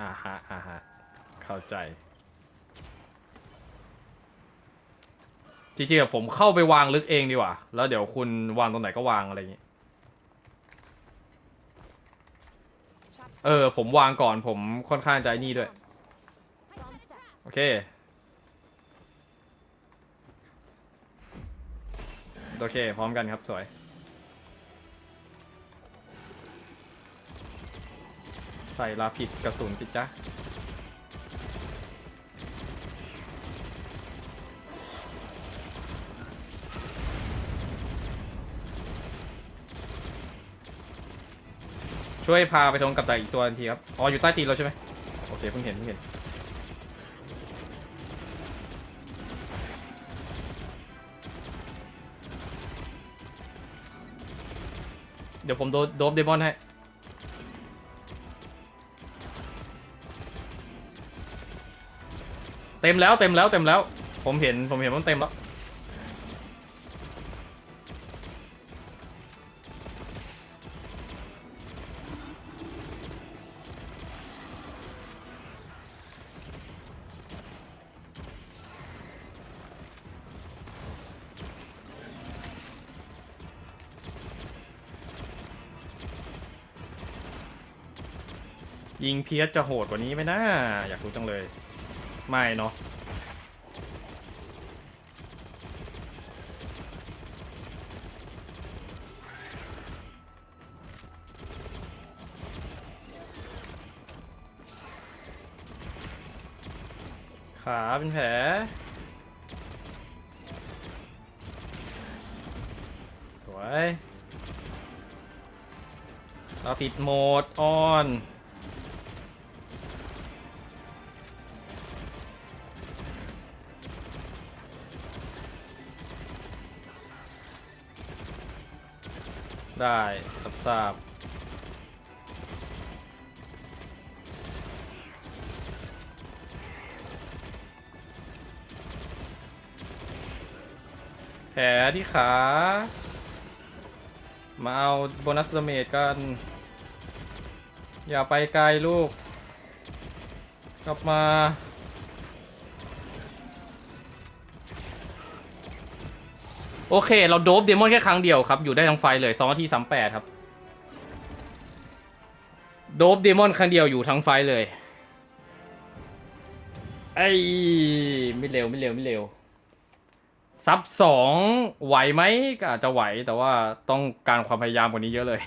อาฮะอาฮะเข้าใจ จริงๆอะผมเข้าไปวางลึกเองดีกว่า แล้วเดี๋ยวคุณวางตรงไหนก็วางอะไรอย่างงี้ เออ ผมวางก่อนผมค่อนข้างใจนี่ด้วย โอเค โอเค พร้อมกันครับ สวย ใส่ลาผิดกระสุนสิจ๊ะช่วยพาไปตรงกับดักอีกตัวทันทีครับ อ๋อ อยู่ใต้ตีนเราใช่ไหมโอเคเพิ่งเห็นเพิ่งเห็น เดี๋ยวผมโดโดบเดมอนให้ เต็มแล้วเต็มแล้วเต็มแล้ว ผมเห็นผมเห็นมันเต็มแล้ว ยิงเพียสจะโหดกว่านี้ไหมนะอยากรู้จังเลย ไม่เนาะขาเป็นแผลสวยเราปิดโหมดออน ได้รับทราบแผลที่ขา มาเอาโบนัสดาเมจกัน อย่าไปไกลลูก กลับมา โอเค เราโดบเดมอนแค่ครั้งเดียวครับ อยู่ได้ทั้งไฟเลย2นาทีสามแปดครับ โดบเดมอนครั้งเดียวอยู่ทั้งไฟเลย ไอ้ไม่เร็วไม่เร็วไม่เร็ว ซับสองไหวไหมก็อาจจะไหวแต่ว่าต้องการความพยายามกว่านี้เยอะเลย